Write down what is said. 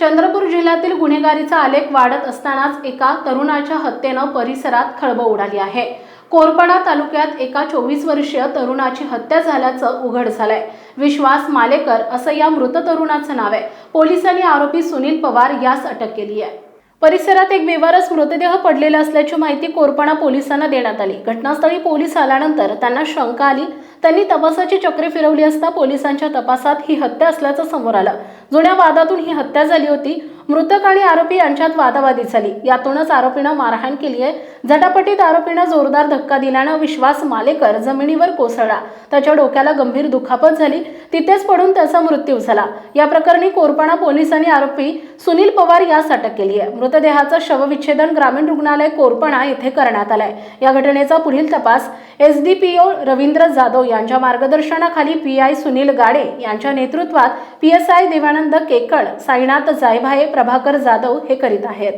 चंद्रपूर जिल्ह्यातील गुन्हेगारीचा आलेख वाढत असतानाच एका तरुणाच्या हत्येनं परिसरात खळबळ उडाली आहे. कोरपडा तालुक्यात एका चोवीस वर्षीय तरुणाची हत्या झाल्याचं उघड झालंय. विश्वास मालेकर असं या मृत तरुणाचं नाव आहे. पोलिसांनी आरोपी सुनील पवार यास अटक केली आहे. परिसरात एक बेवारस मृतदेह पडलेला असल्याची माहिती कोरपणा पोलिसांना देण्यात आली. घटनास्थळी पोलीस आल्यानंतर त्यांना शंका आली. त्यांनी तपासाची चक्रे फिरवली असता पोलिसांच्या तपासात ही हत्या असल्याचं समोर आलं. जुन्या वादातून ही हत्या झाली होती. मृतक आणि आरोपी यांच्यात वादावादी झाली. यातूनच आरोपीनं मारहाण केली आहे. झटापटीत आरोपीनं जोरदार धक्का दिल्यानं विश्वास मालेकर जमिनीवर कोसळला. त्याच्या डोक्याला गंभीर दुखापत झाली. तिथेच पडून त्याचा मृत्यू झाला. या प्रकरणी कोरपणा पोलिसांनी आरोपी सुनील पवार यास अटक केली आहे. मृतदेहाचं शवविच्छेदन ग्रामीण रुग्णालय कोरपणा येथे करण्यात आलंय. या घटनेचा पुढील तपास S D P O Ravindra Jadhav यांच्या मार्गदर्शनाखाली पी आय सुनील गाडे यांच्या नेतृत्वात P S I Devanand Kekad Sainath Jaybhaye Prabhakar Jadhav हे करीत आहेत.